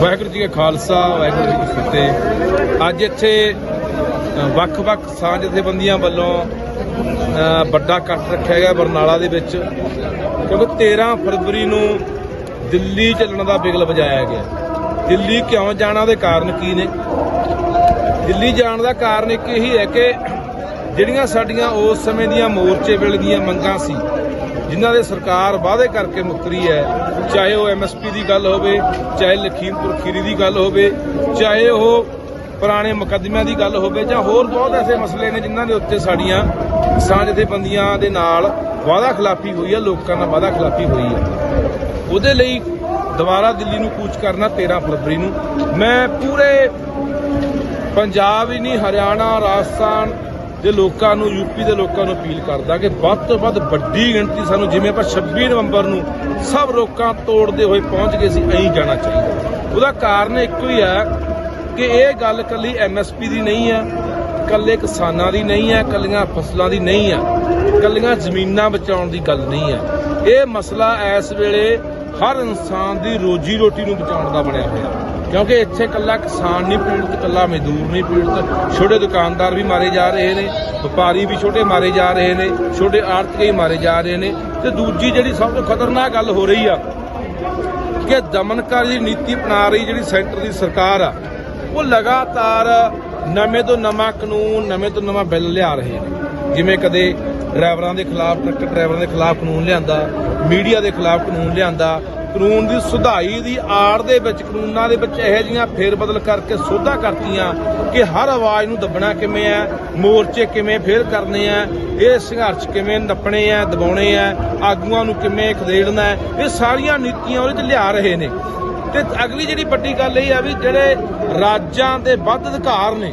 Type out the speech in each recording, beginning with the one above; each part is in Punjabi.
ਵਾਹਿਗੁਰੂ ਜੀ ਕਾ ਖਾਲਸਾ, ਵਾਹਿਗੁਰੂ ਜੀ ਕੀ ਫਤਿਹ। ਅੱਜ ਇੱਥੇ ਵੱਖ-ਵੱਖ ਸਾਂਝ ਜਥੇਬੰਦੀਆਂ ਵੱਲੋਂ ਵੱਡਾ ਇਕੱਠ ਰੱਖਿਆ ਗਿਆ ਬਰਨਾਲਾ ਦੇ ਵਿੱਚ, ਕਿਉਂਕਿ 13 ਫਰਵਰੀ ਨੂੰ ਦਿੱਲੀ ਚੱਲਣ ਦਾ ਬਿਗਲ ਵਜਾਇਆ ਗਿਆ। ਦਿੱਲੀ ਕਿਉਂ ਜਾਣਾ ਦੇ ਕਾਰਨ ਕੀ ਨੇ? ਦਿੱਲੀ ਜਾਣ ਦਾ ਕਾਰਨ ਇੱਕ ਇਹੀ ਹੈ ਕਿ ਜਿਹੜੀਆਂ ਸਾਡੀਆਂ ਉਸ ਸਮੇਂ ਦੀਆਂ ਮੋਰਚੇ ਵੇਲੇ ਦੀਆਂ ਮੰਗਾਂ ਸੀ, ਜਿਨ੍ਹਾਂ ਦੇ ਸਰਕਾਰ ਵਾਅਦੇ ਕਰਕੇ ਮੁੱਕਰੀ ਹੈ ਚਾਹੇ ਉਹ ਐਮਐਸਪੀ ਦੀ ਗੱਲ ਹੋਵੇ, ਚਾਹੇ ਲਖੀਮਪੁਰ ਖੀਰੀ ਦੀ ਗੱਲ ਹੋਵੇ, ਚਾਹੇ ਉਹ ਪੁਰਾਣੇ ਮੁਕੱਦਮਿਆਂ ਦੀ ਗੱਲ ਹੋਵੇ ਜਾਂ ਹੋਰ ਬਹੁਤ ਐਸੇ ਮਸਲੇ ਨੇ ਜਿਨ੍ਹਾਂ ਦੇ ਉੱਤੇ ਸਾਡੀਆਂ ਕਿਸਾਨ ਜਥੇਬੰਦੀਆਂ ਦੇ ਨਾਲ ਵਾਅਦਾ ਖਿਲਾਫੀ ਹੋਈ ਹੈ ਲੋਕਾਂ ਨਾਲ ਵਾਅਦਾ ਖਿਲਾਫੀ ਹੋਈ ਹੈ ਉਹਦੇ ਲਈ ਦੁਬਾਰਾ ਦਿੱਲੀ ਨੂੰ ਕੂਚ ਕਰਨਾ 13 ਫਰਵਰੀ ਨੂੰ। ਮੈਂ ਪੂਰੇ ਪੰਜਾਬ ਹੀ ਨਹੀਂ, ਹਰਿਆਣਾ, ਰਾਜਸਥਾਨ ਦੇ ਲੋਕਾਂ ਨੂੰ ਯੂਪੀ ਦੇ ਲੋਕਾਂ ਨੂੰ ਅਪੀਲ ਕਰਦਾ ਕਿ ਵੱਧ ਤੋਂ ਵੱਧ ਵੱਡੀ ਗਿਣਤੀ ਸਾਨੂੰ ਜਿਵੇਂ ਆਪਾਂ 26 ਨਵੰਬਰ ਨੂੰ ਸਭ ਲੋਕਾਂ ਤੋੜਦੇ ਹੋਏ ਪਹੁੰਚ ਗਏ ਸੀ, ਐਂ ਜਾਣਾ ਚਾਹੀਦਾ। ਉਹਦਾ ਕਾਰਨ ਇੱਕੋ ਹੀ ਹੈ ਕਿ ਇਹ ਗੱਲ ਕੱਲੀ ਐਮਐਸਪੀ ਦੀ ਨਹੀਂ ਹੈ ਕੱਲੇ ਕਿਸਾਨਾਂ ਦੀ ਨਹੀਂ ਹੈ ਕੱਲੀਆਂ ਫਸਲਾਂ ਦੀ ਨਹੀਂ ਹੈ ਕੱਲੀਆਂ ਜ਼ਮੀਨਾਂ ਬਚਾਉਣ ਦੀ ਗੱਲ ਨਹੀਂ ਹੈ। ਇਹ ਮਸਲਾ ਇਸ ਵੇਲੇ ਹਰ ਇਨਸਾਨ ਦੀ ਰੋਜੀ ਰੋਟੀ ਨੂੰ ਬਚਾਉਣ ਦਾ ਬਣਿਆ ਹੋਇਆ। ਕਿਉਂਕਿ ਇੱਥੇ ਕੱਲਾ ਕਿਸਾਨ ਨਹੀਂ ਪੀੜਤ ਕੱਲਾ ਮਜ਼ਦੂਰ ਨਹੀਂ ਪੀੜਤ। ਛੋਟੇ ਦੁਕਾਨਦਾਰ ਵੀ ਮਾਰੇ ਜਾ ਰਹੇ ਨੇ, ਵਪਾਰੀ ਵੀ ਛੋਟੇ ਮਾਰੇ ਜਾ ਰਹੇ ਨੇ, ਛੋਟੇ ਆੜਤੀਏ ਵੀ ਮਾਰੇ ਜਾ ਰਹੇ ਨੇ। ਤੇ ਦੂਜੀ ਜਿਹੜੀ ਸਭ ਤੋਂ ਖਤਰਨਾਕ ਗੱਲ ਹੋ ਰਹੀ ਆ, ਕਿ ਦਮਨਕਾਰੀ ਨੀਤੀ ਅਪਣਾ ਰਹੀ ਜਿਹੜੀ ਸੈਂਟਰ ਦੀ ਸਰਕਾਰ ਆ, ਉਹ ਲਗਾਤਾਰ ਨਵੇਂ ਤੋਂ ਨਵਾਂ ਕਾਨੂੰਨ, ਨਵੇਂ ਤੋਂ ਨਵਾਂ ਬਿੱਲ ਲਿਆ ਰਹੇ ਨੇ। ਜਿਵੇਂ ਕਦੇ ਡਰਾਈਵਰਾਂ ਦੇ ਖਿਲਾਫ, ਟਰੱਕ ਡਰਾਈਵਰਾਂ ਦੇ ਖਿਲਾਫ ਕਾਨੂੰਨ ਲਿਆਂਦਾ, ਮੀਡੀਆ ਦੇ ਖਿਲਾਫ ਕਾਨੂੰਨ ਲਿਆਂਦਾ ਕਾਨੂੰਨ ਦੀ ਸੁਧਾਈ ਦੀ ਆੜ ਦੇ ਵਿੱਚ, ਕਾਨੂੰਨਾਂ ਦੇ ਵਿੱਚ ਇਹੋ ਜਿਹੀਆਂ ਫੇਰਬਦਲ ਕਰਕੇ ਸੋਧਾਂ ਕਰਤੀਆਂ ਕਿ ਹਰ ਆਵਾਜ਼ ਨੂੰ ਦੱਬਣਾ ਕਿਵੇਂ ਹੈ, ਮੋਰਚੇ ਕਿਵੇਂ ਫੇਰ ਕਰਨੇ ਆ ਇਹ ਸੰਘਰਸ਼ ਕਿਵੇਂ ਨੱਪਣੇ ਆ ਦਬਾਉਣੇ ਆ ਆਗੂਆਂ ਨੂੰ ਕਿਵੇਂ ਖਦੇੜਨਾ ਇਹ ਸਾਰੀਆਂ ਨੀਤੀਆਂ ਉਹਦੇ 'ਚ ਲਿਆ ਰਹੇ ਨੇ। ਤੇ ਅਗਲੀ ਜਿਹੜੀ ਵੱਡੀ ਗੱਲ ਇਹ ਆ ਵੀ ਜਿਹੜੇ ਰਾਜਾਂ ਦੇ ਵੱਧ ਅਧਿਕਾਰ ਨੇ,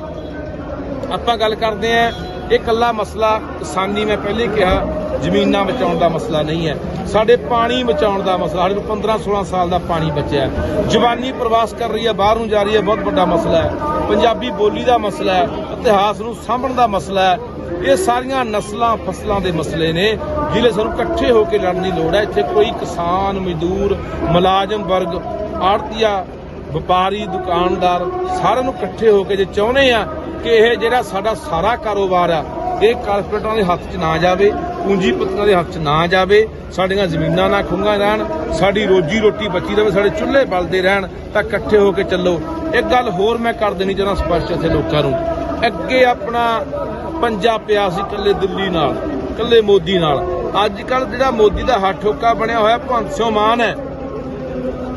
ਆਪਾਂ ਗੱਲ ਕਰਦੇ ਆ ਇਹ ਕੱਲਾ ਮਸਲਾ ਕਿਸਾਨੀ, ਮੈਂ ਪਹਿਲੇ ਕਿਹਾ ਜ਼ਮੀਨਾਂ ਬਚਾਉਣ ਦਾ ਮਸਲਾ ਨਹੀਂ ਹੈ। ਸਾਡੇ ਪਾਣੀ ਬਚਾਉਣ ਦਾ ਮਸਲਾ, ਸਾਡੇ ਕੋਲ 15 16 ਸਾਲ ਦਾ ਪਾਣੀ ਬਚਿਆ ਜਵਾਨੀ ਪ੍ਰਵਾਸ ਕਰ ਰਹੀ ਹੈ, ਬਾਹਰ ਨੂੰ ਜਾ ਰਹੀ ਹੈ, ਬਹੁਤ ਵੱਡਾ ਮਸਲਾ ਹੈ। ਪੰਜਾਬੀ ਬੋਲੀ ਦਾ ਮਸਲਾ ਹੈ, ਇਤਿਹਾਸ ਨੂੰ ਸਾਂਭਣ ਦਾ ਮਸਲਾ ਹੈ। ਇਹ ਸਾਰੀਆਂ ਨਸਲਾਂ, ਫਸਲਾਂ ਦੇ ਮਸਲੇ ਨੇ। ਜਿਹੜੇ ਸਾਨੂੰ ਇਕੱਠੇ ਹੋ ਕੇ ਲੜਨ ਦੀ ਲੋੜ ਹੈ। ਇੱਥੇ ਕੋਈ ਕਿਸਾਨ, ਮਜ਼ਦੂਰ, ਮੁਲਾਜ਼ਮ ਵਰਗ, ਆੜਤੀਆ, ਵਪਾਰੀ, ਦੁਕਾਨਦਾਰ, ਸਾਰਿਆਂ ਨੂੰ ਇਕੱਠੇ ਹੋ ਕੇ ਜੇ ਚਾਹੁੰਦੇ ਆ ਕਿ ਇਹ ਜਿਹੜਾ ਸਾਡਾ ਸਾਰਾ ਕਾਰੋਬਾਰ ਆ, ਇਹ ਕਾਰਪੋਰੇਟਰਾਂ ਦੇ ਹੱਥ 'ਚ ਨਾ ਜਾਵੇ। ਪੂੰਜੀਪਤੀਆਂ ਦੇ ਹੱਥ 'ਚ ਨਾ ਜਾਵੇ, ਸਾਡੀਆਂ ਜ਼ਮੀਨਾਂ ਨਾ ਖੁੰਘਾਂ ਰਹਿਣ, ਸਾਡੀ ਰੋਜੀ ਰੋਟੀ ਬਚੀ ਰਹੇ ਸਾਡੇ ਚੁੱਲ੍ਹੇ ਬਲਦੇ ਰਹਿਣ, ਤਾਂ ਇਕੱਠੇ ਹੋ ਕੇ ਚੱਲੋ। ਇੱਕ ਗੱਲ ਹੋਰ ਮੈਂ ਕਰ ਦੇਣੀ ਚਾਹੁੰਦਾ ਸਪਸ਼ਟ ਇੱਥੇ ਲੋਕਾਂ ਨੂੰ। ਅੱਗੇ ਆਪਣਾ ਪੰਜਾਬ ਪਿਆ ਸੀ ਇਕੱਲੇ ਦਿੱਲੀ ਨਾਲ, ਇਕੱਲੇ ਮੋਦੀ ਨਾਲ। ਅੱਜ ਕੱਲ ਜਿਹੜਾ ਮੋਦੀ ਦਾ ਹੱਥ ਠੋਕਾ ਬਣਿਆ ਹੋਇਆ ਭਗਵੰਤ ਸਿੰਘ ਮਾਨ ਹੈ,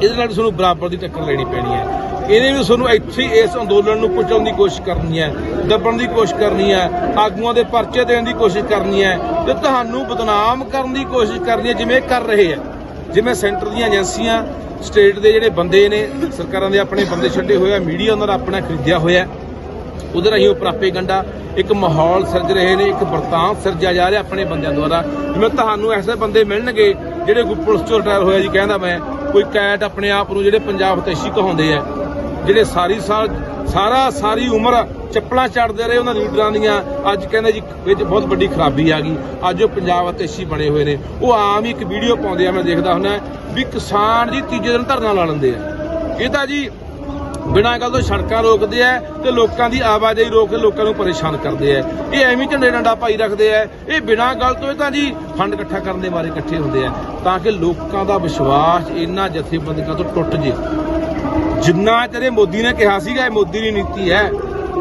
ਇਹਦੇ ਨਾਲ ਤੁਹਾਨੂੰ ਬਰਾਬਰ ਦੀ ਟੱਕਰ ਲੈਣੀ ਪੈਣੀ ਹੈ। ਇਹਨੇ ਵੀ ਤੁਹਾਨੂੰ ਇੱਥੇ ਇਸ ਅੰਦੋਲਨ ਨੂੰ ਕੁਚਲਣ ਦੀ ਕੋਸ਼ਿਸ਼ ਕਰਨੀ ਹੈ, ਦੱਬਣ ਦੀ ਕੋਸ਼ਿਸ਼ ਕਰਨੀ ਹੈ, ਆਗੂਆਂ ਦੇ ਪਰਚੇ ਦੇਣ ਦੀ ਕੋਸ਼ਿਸ਼ ਕਰਨੀ ਹੈ ਤੇ ਤੁਹਾਨੂੰ ਬਦਨਾਮ ਕਰਨ ਦੀ ਕੋਸ਼ਿਸ਼ ਕਰਨੀ ਹੈ, ਜਿਵੇਂ ਕਰ ਰਹੇ ਆ ਜਿਵੇਂ ਸੈਂਟਰ ਦੀਆਂ ਏਜੰਸੀਆਂ, ਸਟੇਟ ਦੇ ਜਿਹੜੇ ਬੰਦੇ ਨੇ, ਸਰਕਾਰਾਂ ਦੇ ਆਪਣੇ ਬੰਦੇ ਛੱਡੇ ਹੋਏ ਆ, ਮੀਡੀਆ ਉਹਨਾਂ ਦਾ ਆਪਣਾ ਖਰੀਦਿਆ ਹੋਇਆ ਉਧਰ ਅਸੀਂ ਉਹ ਪ੍ਰਾਪੇਗੰਡਾ, ਇੱਕ ਮਾਹੌਲ ਸਿਰਜ ਰਹੇ ਨੇ, ਇੱਕ ਵਰਤਾਂਤ ਸਿਰਜਿਆ ਜਾ ਰਿਹਾ ਆਪਣੇ ਬੰਦਿਆਂ ਦੁਆਰਾ। ਜਿਵੇਂ ਤੁਹਾਨੂੰ ਐਸੇ ਬੰਦੇ ਮਿਲਣਗੇ ਜਿਹੜੇ ਕੋਈ ਪੁਲਿਸ ਚੋਂ ਰਿਟਾਇਰ ਹੋਇਆ ਜੀ, ਕਹਿੰਦਾ ਮੈਂ, ਕੋਈ ਕੈਟ ਆਪਣੇ ਆਪ ਨੂੰ ਜਿਹੜੇ ਪੰਜਾਬ ਤੈਸ਼ੀ ਕਹਾਉਂਦੇ ਆ। ਜਿਹੜੇ ਸਾਰੀ ਸਾਲ, ਸਾਰਾ ਸਾਰੀ ਉਮਰ ਚੱਪਲਾਂ ਚੜਦੇ ਰਹੇ ਉਹਨਾਂ ਲੀਡਰਾਂ ਦੀਆਂ, ਅੱਜ ਕਹਿੰਦੇ ਜੀ ਵਿੱਚ ਬਹੁਤ ਵੱਡੀ ਖਰਾਬੀ ਆ ਗਈ। ਅੱਜ ਉਹ ਪੰਜਾਬ ਤੈਸ਼ੀ ਬਣੇ ਹੋਏ ਨੇ। ਉਹ ਆਮ ਹੀ ਇੱਕ ਵੀਡੀਓ ਪਾਉਂਦੇ ਆ, ਮੈਂ ਦੇਖਦਾ ਹੁੰਦਾ, ਵੀ ਕਿਸਾਨ ਜੀ ਤੀਜੇ ਦਿਨ ਧਰਨਾ ਲਾ ਲੈਂਦੇ ਆ। ਇਹ ਤਾਂ ਜੀ ਬਿਨਾਂ ਗੱਲ ਤੋਂ ਸੜਕਾਂ ਰੋਕਦੇ ਆ ਤੇ ਲੋਕਾਂ ਦੀ ਆਵਾਜਾਈ ਰੋਕ ਕੇ ਲੋਕਾਂ ਨੂੰ ਪਰੇਸ਼ਾਨ ਕਰਦੇ ਆ। ਇਹ ਐਵੇਂ ਝੰਡੇ ਡੰਡਾ ਪਾਈ ਰੱਖਦੇ ਆ। ਇਹ ਬਿਨਾਂ ਗੱਲ ਤੋਂ ਇਹ ਤਾਂ ਜੀ ਫੰਡ ਇਕੱਠਾ ਕਰਨ ਦੇ ਬਾਰੇ ਇਕੱਠੇ ਹੁੰਦੇ ਆ। ਤਾਂ ਕਿ ਲੋਕਾਂ ਦਾ ਵਿਸ਼ਵਾਸ ਇਹਨਾਂ ਜਥੇਬੰਦੀਆਂ ਤੋਂ ਟੁੱਟ ਜੇ। ਜਿੰਨਾ ਚਿਰ ਇਹ ਮੋਦੀ ਨੇ ਕਿਹਾ ਸੀਗਾ, ਇਹ ਮੋਦੀ ਦੀ ਨੀਤੀ ਹੈ,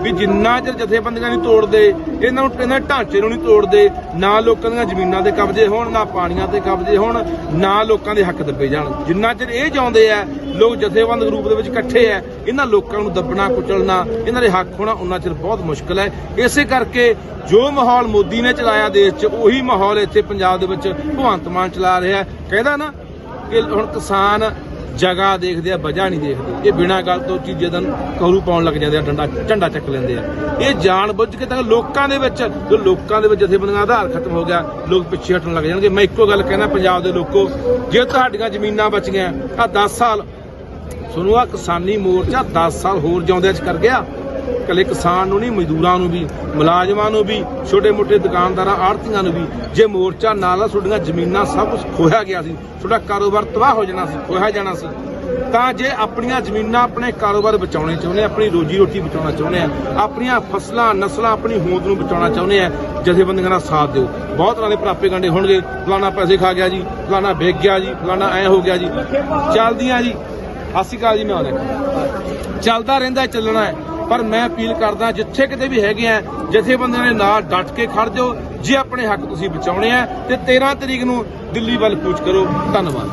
ਵੀ ਜਿੰਨਾ ਚਿਰ ਜਥੇਬੰਦੀਆਂ ਨਹੀਂ ਤੋੜਦੇ, ਇਹਨਾਂ ਨੂੰ ਇਹਨਾਂ ਢਾਂਚੇ ਨੂੰ ਨਹੀਂ ਤੋੜਦੇ, ਨਾ ਲੋਕਾਂ ਦੀਆਂ ਜ਼ਮੀਨਾਂ ਦੇ ਕਬਜ਼ੇ ਹੋਣ, ਨਾ ਪਾਣੀਆਂ ਤੇ ਕਬਜ਼ੇ ਹੋਣ, ਨਾ ਲੋਕਾਂ ਦੇ ਹੱਕ ਦੱਬੇ ਜਾਣ। ਜਿੰਨਾ ਚਿਰ ਇਹ ਚਾਹੁੰਦੇ ਆ, ਲੋਕ ਜਥੇਬੰਦ ਰੂਪ ਦੇ ਵਿੱਚ ਇਕੱਠੇ ਆ, ਇਹਨਾਂ ਲੋਕਾਂ ਨੂੰ ਦੱਬਣਾ, ਕੁਚਲਣਾ, ਇਹਨਾਂ ਦੇ ਹੱਕ ਹੋਣਾ ਉਹਨਾਂ ਚਿਰ ਬਹੁਤ ਮੁਸ਼ਕਲ ਹੈ। ਇਸੇ ਕਰਕੇ ਜੋ ਮਾਹੌਲ ਮੋਦੀ ਨੇ ਚਲਾਇਆ ਦੇਸ਼ 'ਚ, ਉਹੀ ਮਾਹੌਲ ਇੱਥੇ ਪੰਜਾਬ ਦੇ ਵਿੱਚ ਭਗਵੰਤ ਮਾਨ ਚਲਾ ਰਿਹਾ ਕਹਿੰਦਾ ਨਾ ਕਿ ਹੁਣ ਕਿਸਾਨ ਜਗ੍ਹਾ ਦੇਖਦੇ ਆ, ਵਜ੍ਹਾ ਨਹੀਂ ਦੇਖਦੇ। ਇਹ ਬਿਨਾਂ ਗੱਲ ਤੋਂ ਚੀਜ਼ੇ ਦਿਨ ਕਰੂ ਪਾਉਣ ਲੱਗ ਜਾਂਦੇ ਆ, ਡੰਡਾ, ਝੰਡਾ ਚੱਕ ਲੈਂਦੇ ਆ। ਇਹ ਜਾਣ ਬੁੱਝ ਕੇ ਤਾਂ ਲੋਕਾਂ ਦੇ ਵਿੱਚ, ਜੋ ਲੋਕਾਂ ਦੇ ਵਿੱਚ ਜਥੇਬੰਦੀਆਂ ਆਧਾਰ ਖਤਮ ਹੋ ਗਿਆ, ਲੋਕ ਪਿੱਛੇ ਹਟਣ ਲੱਗ ਜਾਣਗੇ। ਮੈਂ ਇੱਕੋ ਗੱਲ ਕਹਿਣਾ ਪੰਜਾਬ ਦੇ ਲੋਕੋ, ਜੇ ਤੁਹਾਡੀਆਂ ਜ਼ਮੀਨਾਂ ਬਚੀਆਂ ਆ 10 ਸਾਲ, ਸੁਣੋ ਆ ਕਿਸਾਨੀ ਮੋਰਚਾ 10 ਸਾਲ ਹੋਰ ਜਿਉਂਦਿਆਂ ਚ ਕਰ ਗਿਆ। ਇਕੱਲੇ ਕਿਸਾਨ ਨੂੰ ਨਹੀਂ, ਮਜ਼ਦੂਰਾਂ ਨੂੰ ਵੀ, ਮੁਲਾਜ਼ਮਾਂ ਨੂੰ ਵੀ, ਛੋਟੇ-ਮੋਟੇ ਦੁਕਾਨਦਾਰਾਂ, ਆੜਤੀਆਂ ਨੂੰ ਵੀ। ਜੇ ਮੋਰਚਾ ਨਾਲ ਤੁਹਾਡੀਆਂ ਜ਼ਮੀਨਾਂ ਸਭ ਕੁਝ ਖੋਇਆ ਗਿਆ ਸੀ। ਤੁਹਾਡਾ ਕਾਰੋਬਾਰ ਤਬਾਹ ਹੋ ਜਾਣਾ ਸੀ ਖੋਇਆ ਜਾਣਾ ਸੀ। ਤਾਂ ਜੇ ਆਪਣੀਆਂ ਜ਼ਮੀਨਾਂ ਆਪਣੇ ਕਾਰੋਬਾਰ ਬਚਾਉਣੇ ਚਾਹੁੰਦੇ ਆ, ਆਪਣੀ ਰੋਜੀ ਰੋਟੀ ਬਚਾਉਣਾ ਚਾਹੁੰਦੇ ਆ, ਆਪਣੀਆਂ ਫਸਲਾਂ, ਨਸਲਾਂ, ਆਪਣੀ ਹੋਂਦ ਨੂੰ ਬਚਾਉਣਾ ਚਾਹੁੰਦੇ ਆ, ਜਥੇਬੰਦੀਆਂ ਦਾ ਸਾਥ ਦਿਓ। ਬਹੁਤ ਤਰ੍ਹਾਂ ਦੇ ਪ੍ਰਾਪੇ ਗੰਡੇ ਹੋਣਗੇ। ਫਲਾਣਾ ਪੈਸੇ ਖਾ ਗਿਆ ਜੀ, ਫਲਾਣਾ ਵੇਚ ਗਿਆ ਜੀ, ਫਲਾਣਾ ਐ ਹੋ ਗਿਆ ਜੀ। ਚੱਲਦੀਆਂ ਜੀ। ਸਤਿ ਸ਼੍ਰੀ ਅਕਾਲ ਜੀ, ਮੈਂ ਆਉਂਦਾ ਚੱਲਦਾ ਰਹਿੰਦਾ ਚੱਲਣਾ ਹੈ। ਪਰ ਮੈਂ ਅਪੀਲ ਕਰਦਾ ਜਿੱਥੇ ਕਿਤੇ ਵੀ ਹੈਗੇ ਆ, ਜਥੇਬੰਦੀਆਂ ਦੇ ਨਾਲ ਡਟ ਕੇ ਖੜ ਜਾਓ। ਜੇ ਆਪਣੇ ਹੱਕ ਤੁਸੀਂ ਬਚਾਉਣੇ ਆ, ਤੇ 13 ਤਰੀਕ ਨੂੰ ਦਿੱਲੀ ਵੱਲ ਕੂਚ ਕਰੋ। ਧੰਨਵਾਦ।